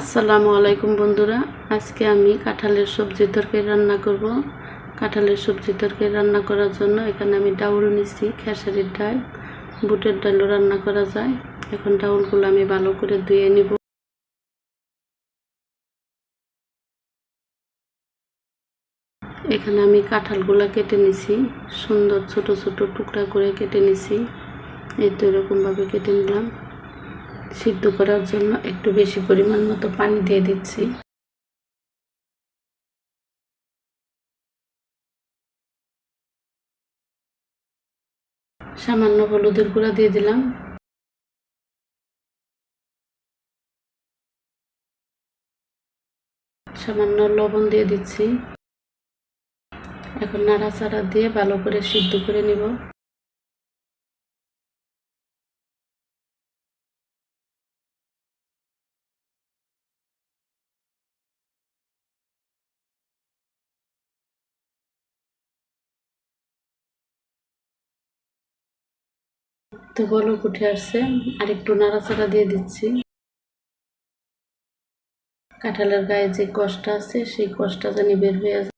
আসসালামু আলাইকুম বন্ধুরা। আজকে আমি কাঁঠালের সবজি তরকারি রান্না করব। কাঁঠালের সবজি তরকারি রান্না করার জন্য এখানে আমি ডাউল নিছি, খেসারির ডাল, বুটের ডালও রান্না করা যায়। এখন ডাউলগুলো আমি ভালো করে ধুয়ে নিব। এখানে আমি কাঁঠালগুলা কেটে নিছি, সুন্দর ছোট ছোট টুকরা করে কেটে নিছি। এই তো এরকমভাবে কেটে নিলাম। সিদ্ধ করার জন্য একটু বেশি পরিমাণ মতো পানি দিয়ে দিচ্ছি। সামান্য হলুদের গুঁড়া দিয়ে দিলাম। সামান্য লবণ দিয়ে দিচ্ছি। এখন নাড়াচাড়া দিয়ে ভালো করে সিদ্ধ করে নিব। তো বলক উঠে আসছে আর একটু নাড়াচাড়া দিয়ে দিচ্ছি। কাঁঠালের গায়ে যে কষটা আছে, সেই কষটা জানি বের হয়ে যায়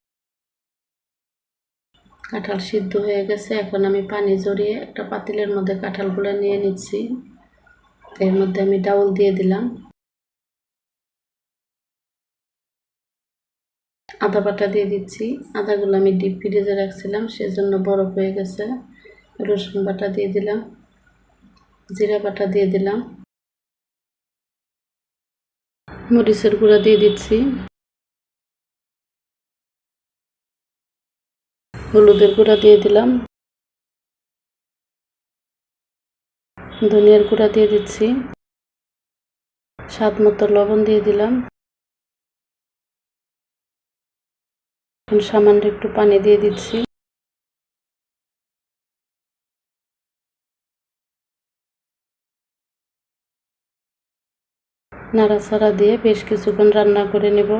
কাঁঠাল সিদ্ধ হয়ে গেছে, এখন আমি পানি জড়িয়ে একটা পাতিলের মধ্যে কাঁঠালগুলো নিয়ে নিচ্ছি। এর মধ্যে আমি ডাউল দিয়ে দিলাম। আদা বাটা দিয়ে দিচ্ছি। আদাগুলো আমি ডিপ ফ্রিজে রাখছিলাম, সেজন্য বরফ হয়ে গেছে। রসুন বাটা দিয়ে দিলাম। জিরা বাটা দিয়ে দিলাম। মরিচের গুঁড়া দিয়ে দিচ্ছি। হলুদের গুঁড়া দিয়ে দিলাম। ধনিয়ার গুঁড়া দিয়ে দিচ্ছি। স্বাদ মতো লবণ দিয়ে দিলাম। এখন সামান্য একটু পানি দিয়ে দিচ্ছি। নাড়াচাড়া দিয়ে বেশ কিছুক্ষণ রান্না করে নেব।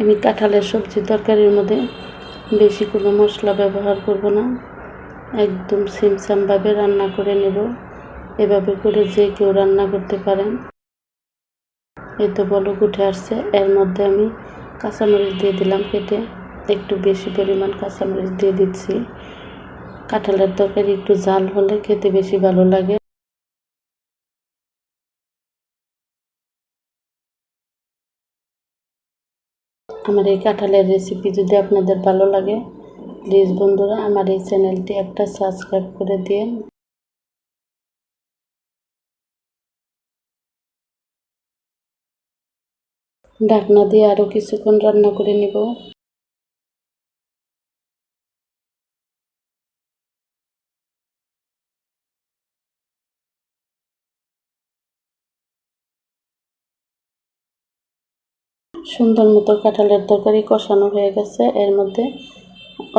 আমি কাঁঠালের সবজি তরকারির মধ্যে বেশি কোনো মশলা ব্যবহার করব না। একদম সিমসামভাবে রান্না করে নেব। এভাবে করে যে কেউ রান্না করতে পারেন। এই তো বলক উঠে আসছে। এর মধ্যে আমি কাঁচামরিচ দিয়ে দিলাম কেটে। একটু বেশি পরিমাণ কাঁচামরিচ দিয়ে দিচ্ছি। কাঁঠালের তরকারি একটু জাল হলে খেতে বেশি ভালো লাগে। আমার এই কাঁঠালের রেসিপি যদি আপনাদের ভালো লাগে প্লিজ বন্ধুরা, আমার এই চ্যানেলটি একটা সাবস্ক্রাইব করে দিন। ঢাকনা দিয়ে আরও কিছুক্ষণ রান্না করে নিব। সুন্দর মতো কাঁঠালের তরকারি কষানো হয়ে গেছে। এর মধ্যে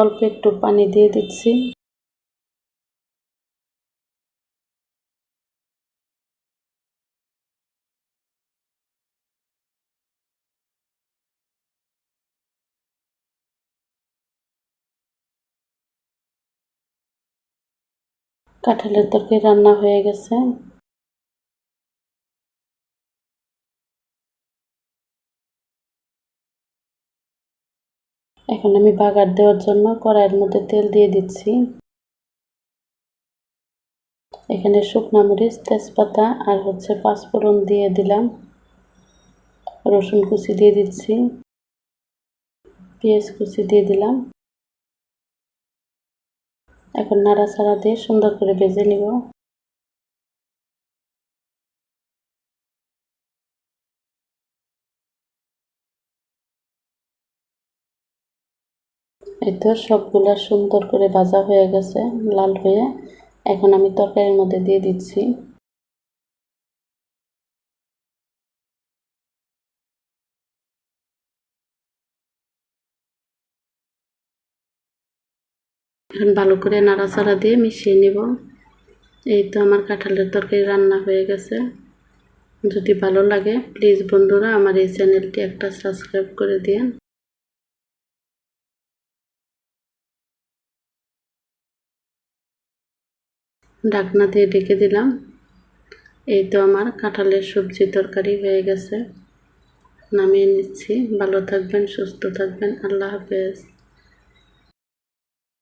অল্প একটু পানি দিয়ে দিচ্ছি। কাঁঠালের তরকারি রান্না হয়ে গেছে। এখন আমি বাগার দেওয়ার জন্য কড়াইয়ের মধ্যে তেল দিয়ে দিচ্ছি। এখানে শুকনা মরিচ, তেজপাতা আর হচ্ছে পাঁচফোড়ন দিয়ে দিলাম। রসুন কুচি দিয়ে দিচ্ছি। পেঁয়াজ কুচি দিয়ে দিলাম। এখন নাড়াচাড়া দিয়ে সুন্দর করে ভেজে নিব। এই তো সবগুলা সুন্দর করে ভাজা হয়ে গেছে, লাল হয়ে। এখন আমি তরকারির মধ্যে দিয়ে দিচ্ছি। এখন ভালো করে নাড়াচাড়া দিয়ে মিশিয়ে নেব। এই তো আমার কাঁঠালের তরকারি রান্না হয়ে গেছে। যদি ভালো লাগে প্লিজ বন্ধুরা আমার এই চ্যানেলটি একটা সাবস্ক্রাইব করে দিন ডাকনা দিয়ে ডেকে দিলাম। এই তো আমার কাঁঠালের সবজি তরকারি হয়ে গেছে। নামিয়ে নিচ্ছি। ভালো থাকবেন, সুস্থ থাকবেন। আল্লাহ হাফেজ।